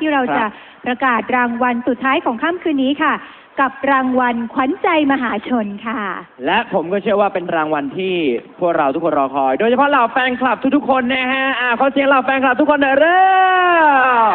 ที่เราครับจะประกาศรางวัลสุดท้ายของค่ำคืนนี้ค่ะ กับรางวัลขวัญใจมหาชนค่ะ และผมก็เชื่อว่าเป็นรางวัลที่พวกเราทุกคนรอคอย โดยเฉพาะเหล่าแฟนคลับทุกๆคนนะฮะอ่าขอเสียงเหล่าแฟนคลับทุกคนหน่อยเร็ว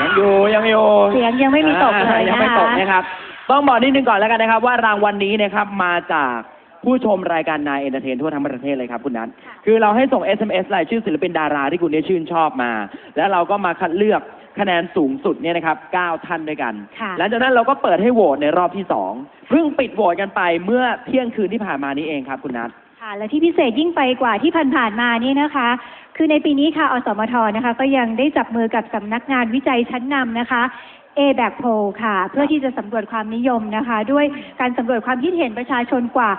ยังอยู่ยังอยู่เสียงยังไม่มีตกเลยอ่านะคะยังไม่ตกนะครับ ต้องบอกนิดนึงก่อนแล้วกันนะครับ ว่ารางวัลนี้นะครับมาจาก ผู้ชมรายการนายเอนเตอร์เทนทั่วทั้งประเทศเลยครับคุณนัทคือเราให้ส่ง SMS รายชื่อศิลปินดาราที่คุณเนี่ยชื่นชอบมา แล้วเราก็มาคัดเลือกคะแนนสูงสุดเนี่ยนะครับ 9 ท่านด้วยกัน ค่ะ หลังจากนั้นเราก็เปิดให้โหวตในรอบที่สองเพิ่งปิดโหวตกันไปเมื่อเที่ยงคืนที่ผ่านมานี้เองครับคุณนัท ค่ะและที่พิเศษยิ่งไปกว่าที่ผ่านๆมานี่นะคะ คือในปีนี้ค่ะอสมทนะคะ ก็ยังได้จับมือกับสำนักงานวิจัยชั้นนำนะคะ a b a c p o l ค่ะ เพื่อที่จะสำรวจความนิยมนะคะ ด้วยการสำรวจความคิดเห็นประชาชนกว่า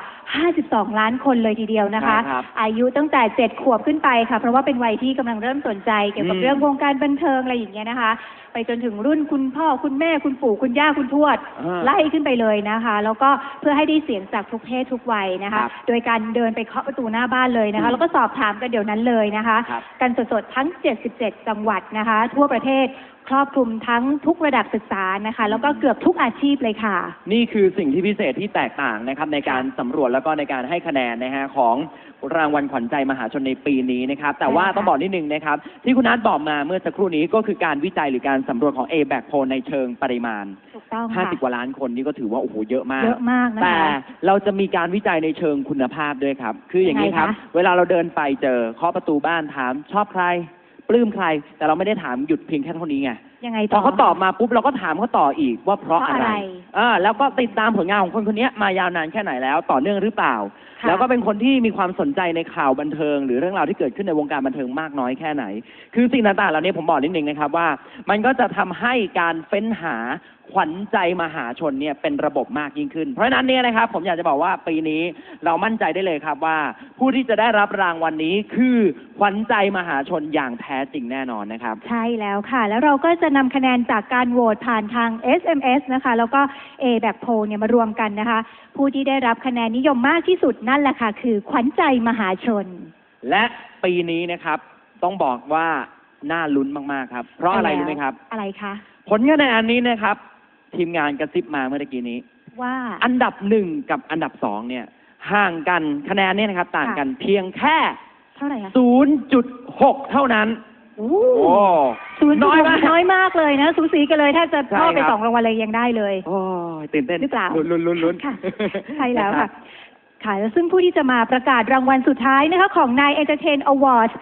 52 ล้านคนเลยทีเดียวนะคะ ใช่ครับอายุตั้งแต่ 7 ขวบขึ้นไปค่ะ เพราะว่าเป็นวัยที่กำลังเริ่มสนใจเกี่ยวกับอืม เรื่องวงการบันเทิงอะไรอย่างเงี้ยนะคะ ไปจนถึงรุ่นคุณพ่อคุณแม่คุณปู่คุณย่าคุณทวด อ่า ไล่ขึ้นไปเลยนะคะ แล้วก็เพื่อให้ได้เสียงจากทุกเพศทุกวัยนะครัคะ บโดยการเดินไปเคาะประตูหน้าบ้านเลยนะอืคะ มแล้วก็สอบถามกันเดี๋ยวนั้นเลยนะคะ ครับ กันสดๆทั้ง 77 จังหวัดนะคะ ทั่วประเทศ ครอบคลุมทั้งทุกระดับศึกษานะคะ แล้วก็เกือบทุกอาชีพเลยค่ะ นี่คือสิ่งที่พิเศษที่แตกต่างนะครับในการสำรวจแล้วก็ในการให้คะแนนนะฮะของรางวัลขวัญใจมหาชนในปีนี้นะครับ แต่ว่าใช่ค่ะ ต้องบอกนิดนึงนะครับ ที่คุณนัทบอกมาเมื่อสักครู่นี้ก็คือการวิจัยหรือการสำรวจของ a b a c p o l ในเชิงปริมาณ ถูกต้องค่ะ50 กว่าล้านคนนี่ก็ถือว่าโอ้โหเยอะมาก เยอะมากนะแต่คะ เราจะมีการวิจัยในเชิงคุณภาพด้วยครับ คืออย่างนี้ครับ ยังไงคะ เวลาเราเดินไปเจอเคาะประตูบ้านถามชอบใคร ปลื้มใคร แต่เราไม่ได้ถามหยุดเพียงแค่เท่านี้ไง ยังไงพอเขาตอบมาปุ๊บเราก็ถามเขาต่ออีกว่าเพราะเพราะอะอะไรไรอ่าแล้วก็ติดตามผลงานของคนคนนี้มายาวนานแค่ไหนแล้ว ต่อเนื่องหรือเปล่า ค่ะ แล้วก็เป็นคนที่มีความสนใจในข่าวบันเทิง หรือเรื่องราวที่เกิดขึ้นในวงการบันเทิงมากน้อยแค่ไหน คือสิ่งต่างๆเหล่านี้ผมบอกนิดนึงนะครับว่า มันก็จะทำให้การเฟ้นหาขวัญใจมหาชนเนี่ยเป็นระบบมากยิ่งขึ้น เพราะฉะนั้นเนี่ยนะครับผมอยากจะบอกว่าปีนี้เรามั่นใจได้เลยครับว่า ผู้ที่จะได้รับรางวัลนี้คือขวัญใจมหาชนอย่างแท้จริงแน่นอนนะครับ ใช่แล้วค่ะ แล้วเราก็จะนำคะแนนจากการโหวตผ่านทาง SMS นะคะ แล้วก็ A แบบโพลเนี่ยมารวมกันนะคะ ผู้ที่ได้รับคะแนนนิยมมากที่สุดนั่นแหละค่ะ คือขวัญใจมหาชน และปีนี้นะครับ ต้องบอกว่าน่าลุ้นมาก ๆ ครับ เพราะอะไรใช่แล้วรู้ไหมครับ อะไรคะผลคะแนนนี้นะครับ ทีมงานกระซิบมาเมื่อตะกี้นี้ ว่า อันดับหนึ่งกับอันดับสองเนี่ย ห่างกันคะแนนเนี่ยนะครับ ต่างกันเพียงแค่เท่าไหร่คะ 0.6 เท่านั้นโอ้โอ้ ศูนย์น้น้ออยยมาก น้อยมากเลยนะ สูสีกันเลยถ้าจะใช่พ่อไปครับสองรางวัลเลยยังได้เลย โอ้ยตื่นเต้นหรือเปล่าลุ้นลุ้นลุ้นลุ้น ค่ะ ใช่แล้วนค่ะรับค่ะแล้วซึ่งผู้ที่จะมาประกาศรางวัลสุดท้ายนะคะของนาย Entertain Awards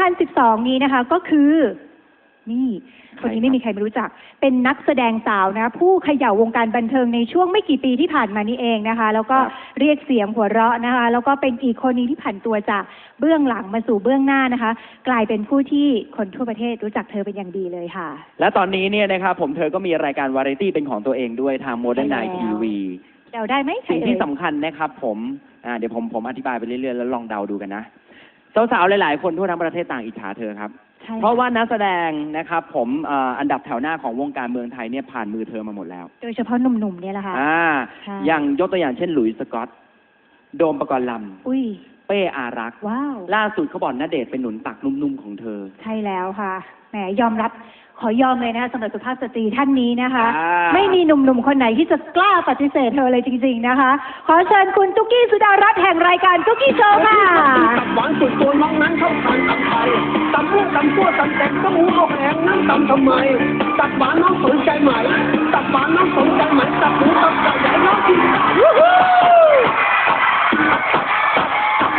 2012 นี้นะคะ ก็คือ นี่คนนี้ไม่มีใครไม่รู้จัก เป็นนักแสดงสาวนะ ผู้เขย่าวงการบันเทิงในช่วงไม่กี่ปีที่ผ่านมานี่เองนะคะ แล้วก็ครับเรียกเสียงหัวเราะนะคะ แล้วก็เป็นอีกคนหนึงที่ผันตัวจากเบื้องหลังมาสู่เบื้องหน้านะคะ กลายเป็นผู้ที่คนทั่วประเทศรู้จักเธอเป็นอย่างดีเลยค่ะ และตอนนี้เนี่ยนะครับผมเธอก็มีรายการวาไรตี้เป็นของตัวเองด้วยทาง Modern ใช่ Night แล้ว TV เดาได้ไหมใครสิ่งเอ่ที่ยสำคัญนะครับผมอ่าเดี๋ยวผมผมอธิบายไปเรื่อยๆแล้วลองเดาดูกันนะสาวๆหลายๆคนทั่วทั้งประเทศต่างอิจฉาเธอครับใช่เพราะว่านักแสดงนะครับผมเอ่ออันดับแถวหน้าของวงการเมืองไทยเนี่ยผ่านมือเธอมาหมดแล้ว โดยเฉพาะหนุ่มๆเนี่ยแหละค่ะ อ่า ใช่ อย่างยกตัวอย่างเช่นหลุยส์สกอต โดมประกรณ์ลอุ้ยำ เป้อารักษ์ว้าว ล่าสุดเขาบอกณเดชน์เป็นหนุนตักนุ่มๆของเธอ ใช่แล้วค่ะ แหมยอมรับ ขอยอมเลยนะคะสำหรับสุภาพสตรีท่านนี้นะคะ อ่า ไม่มีหนุ่มๆคนไหนที่จะกล้าปฏิเสธเธอเลยจริง ๆนะคะ ขอเชิญคุณตุ๊กกี้สุดารัตน์แห่งรายการตุ๊กกี้โชว์ค่ะตับหวานสุดตัวน้องนั้นเข้าทานตับไทยตับม่วงตับตัวตับแดงต้องหูเอาแหงนั้นตับทำไม ตับหวานน้องสนใจไหม ตับหวานน้องสนใจไหม ตับหูตับไก่ใหญ่น้องกินตับวู้ฮู้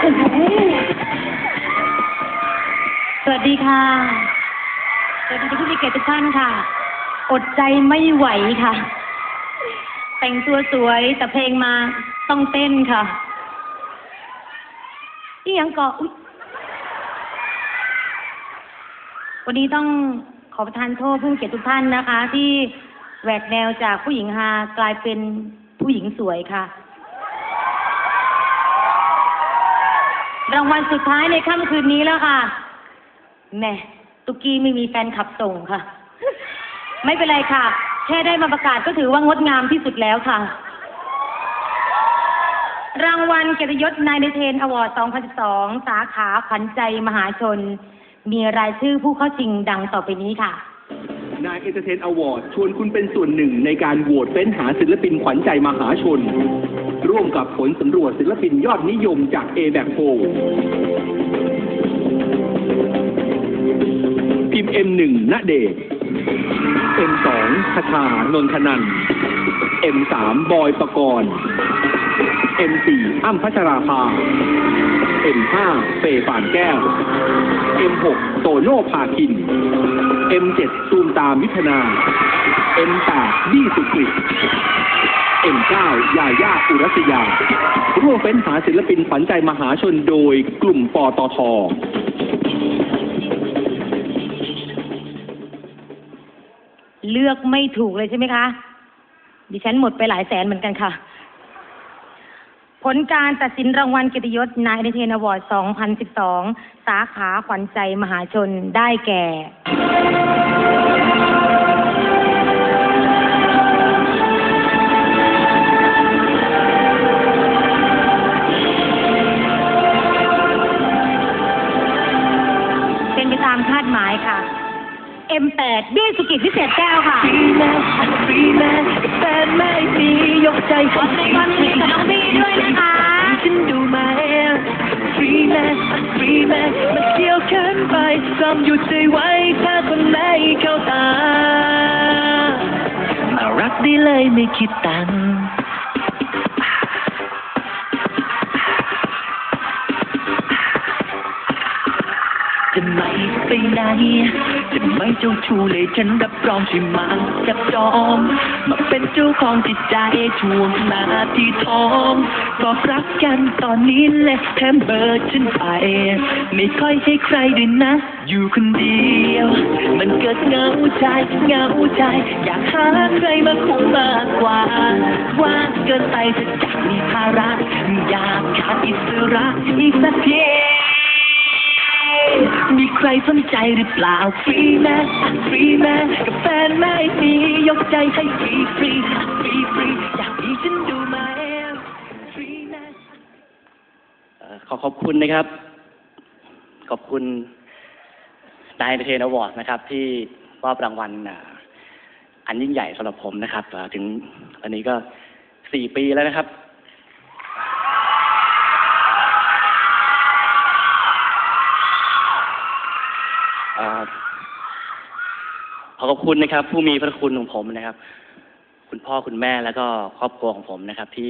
อื้อหือสวัสดีค่ะ สวัสดีผู้มีเกียรติทุกท่านค่ะ อดใจไม่ไหวค่ะ แต่งตัวสวยแต่เพลงมาต้องเต้นค่ะที่ยังเกาะวันนี้ต้องขอประทานโทษผู้มีเกียรติทุกท่านนะคะ ที่แหวกแนวจากผู้หญิงฮากลายเป็นผู้หญิงสวยค่ะ รางวัลสุดท้ายในค่ำคืนนี้แล้วค่ะแม่ ตุกกี้ไม่มีแฟนขับส่งค่ะ ไม่เป็นไรค่ะ แค่ได้มาประกาศก็ถือว่างดงามที่สุดแล้วค่ะ รางวัลเกียรติยศนายเทนอวอร์ด 2012 สาขาขวัญใจมหาชน มีรายชื่อผู้เข้าชิงดังต่อไปนี้ค่ะ นายเอเตอร์เทนอวอร์ดชวนคุณเป็นส่วนหนึ่งในการโหวตเฟ้นหาศิลปินขวัญใจมหาชน ร่วมกับผลสำรวจศิลปินยอดนิยมจาก a b a c p o l M1 ณเดชน์ M2 คชานนทนันท์ M3 บอยปกรณ์ M4 อ้ำพัชราภา M5 เฟย์ป่านแก้ว M6 โตโน่พาคิน M7 ตูมตามมิถนา M8 บี้สุกฤต M9 ยาย่าอุรัสยา ร่วมเฟ้นหาศิลปินขวัญใจมหาชนโดยกลุ่มปตท เลือกไม่ถูกเลยใช่ไหมคะ ดิฉันหมดไปหลายแสนเหมือนกันค่ะ ผลการตัดสินรางวัลเกียรติยศนายเทนอวอร์ด 2012 สาขาขวัญใจมหาชนได้แก่ เป็นไปตามคาดหมายค่ะ M8 บี้สุกิจพิเศษแก้วค่ะฟรีแลนซ์ฟรีแลนซ์กับแฟนไม่มียกใจขอแสดงความยินดีกับน้องบี้ด้วยนะคะ ฉันดูไหมฟรีแลนซ์ฟรีแลนซ์มันเกี่ยวเกินไปจำหยุดใจไว้ถ้าคนไหนเข้าตา มารักได้เลยไม่คิดตังค์ จะไม่ไปไหน จะไม่เจ้าชู้เลยฉันรับรองใช่ไหมจับจองมาเป็นเจ้าของจิตใจทวงนาที่ทองบอกรักกันตอนนี้เลยแถมเบอร์ฉันไป ไม่ค่อยให้ใครด้วยนะ อยู่คนเดียว มันเกิดเงาใจเงาใจ อยากหาใครมาคุมมากกว่าว่าเกินไปจะจากมีภาระอยากขาดอิสระอีกสักเพียงมี ใครสนใจหรือเปล่า ฟรีแมนฟรีแมนกับแฟนไม่มียกใจให้ฟรีฟรีฟรีฟรีอยากมีฉันดูไหมฟรีแม่ขอขอบคุณนะครับ ขอบคุณนายเทนอวอร์ดนะครับ ที่มอบรางวัลอันยิ่งใหญ่สำหรับผมนะครับ ถึงอันนี้ก็สี่ปีแล้วนะครับ ขอขอบคุณนะครับ ผู้มีพระคุณของผมนะครับ คุณพ่อคุณแม่แล้วก็ครอบครัวของผมนะครับ ที่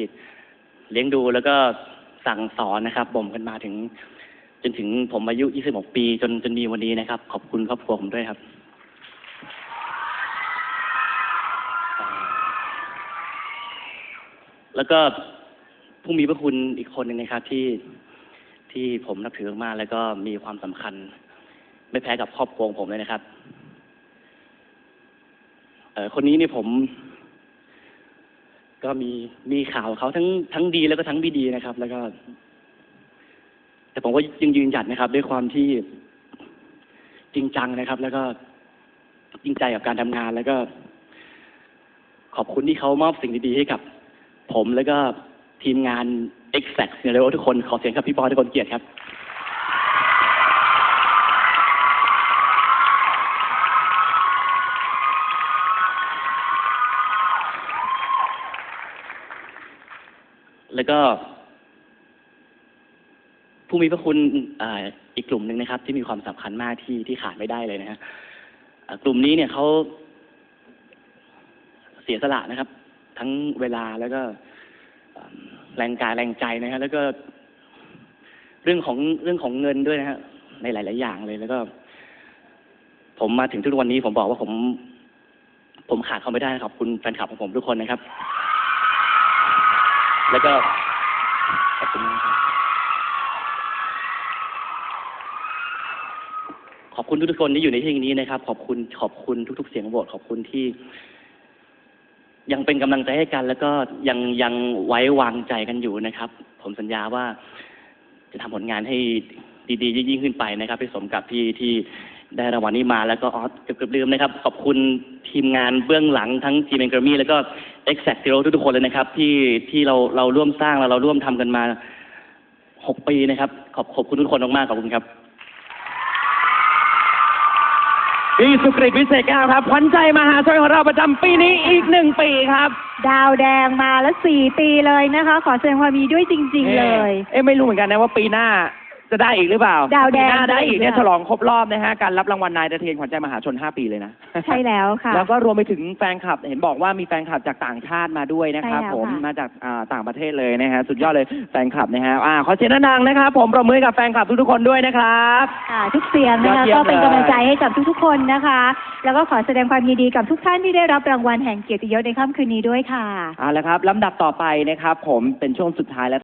เลี้ยงดูแล้วก็สั่งสอนนะครับบ่มกันมาถึง จนถึงผมอายุ 26 ปี จนจนมีวันนี้นะครับ ขอบคุณครอบครัวผมด้วยครับ แล้วก็ผู้มีพระคุณอีกคนหนึ่งนะครับที่ที่ผมนับถือมากแล้วก็มีความสำคัญ ไม่แพ้กับครอบครัวของผมเลยนะครับ คนนี้นี่ผม ก็มีมีข่าวเขาทั้งทั้งดีแล้วก็ทั้งไม่ดีนะครับ แล้วก็ แต่ผมก็ยังยืนหยัดนะครับ ด้วยความที่จริงจังนะครับ แล้วก็จริงใจกับการทำงาน แล้วก็ ขอบคุณที่เขามอบสิ่งดีๆให้กับ ผมแล้วก็ทีมงาน Exact เนี่ยเลยทุกคนขอเสียงครับพี่บอยทุกคนเกียรติครับ แล้วก็ ผู้มีพระคุณอ่าอีกกลุ่มหนึ่งนะครับ ที่มีความสำคัญมากที่ที่ขาดไม่ได้เลยนะฮะกลุ่มนี้เนี่ยเขาเสียสละนะครับ ทั้งเวลาแล้วก็แรงกายแรงใจนะฮะแล้วก็เรื่องของเรื่องของเงินด้วยนะฮะในหลาย ๆ อย่างเลยแล้วก็ ผมมาถึงทุกวันนี้ผมบอกว่าผม ผมขาดเขาไม่ได้ขอบคุณแฟนคลับของผมทุกคนนะครับ แล้วก็ขอบคุณมากครับขอบคุณทุกๆคนที่อยู่ในที่นี้นะครับ ขอบคุณขอบคุณทุก ๆ เสียงโหวตขอบคุณที่ ยังเป็นกำลังใจให้กัน แล้วก็ยังยังไว้วางใจกันอยู่นะครับ ผมสัญญาว่าจะทำผลงานให้ดีๆ ยิ่งๆขึ้นไปนะครับไปสมกับที่ที่ได้รางวัลนี้มาแล้วก็ออสเกือบๆลืมนะครับ ขอบคุณทีมงานเบื้องหลังทั้งจีเมนกรมี่แล้วก็ Exact Zero ทุกๆคนเลยนะครับ ที่ที่เราเราร่วมสร้างแล้วเราร่วมทำกันมาหกปีนะครับ ขอบขอบคุณทุกคนมากๆขอบคุณครับพี่สุกริตวิเศษแก้วครับขวัญใจมหาชนของเราประจำปีนี้อีกหนึ่งปีครับดาวแดงมาแล้วสี่ปีเลยนะคะ ขอแสดงความยินดีด้วยจริง ๆ เลย เอ๊ะไม่รู้เหมือนกันนะว่าปีหน้า จะได้อีกหรือเปล่าดาวแดงปีหน้าได้อีกเนี่ยได้อีกฉลองครบรอบนะฮะการรับรางวัลนายตะเทียนขวัญใจมหาชน 5 ปีเลยนะใช่แล้วค่ะ แล้วก็รวมไปถึงแฟนคลับเห็นบอกว่ามีแฟนคลับจากต่างชาติมาด้วยนะครับใช่แล้วผมค่ะ มาจากอ่าต่างประเทศเลยนะฮะสุดยอดเลยแฟนคลับนะฮะอ่าขอเสียงดังๆนะครับผมประมือให้กับแฟนคลับทุกๆคนด้วยนะครับ ค่ะทุกเสียงนะยอคะดเยี่ยมก็เป็นเลยกำลังใจให้กับทุกๆคนนะคะ แล้วก็ขอแสดงความยินดีกับทุกท่านที่ได้รับรางวัลแห่งเกียรติยศในค่ำคืนนี้ด้วยค่ะ เอาละครับลำดับต่อไปนะครับผมเป็นช่วงสุดท้ายแล้ว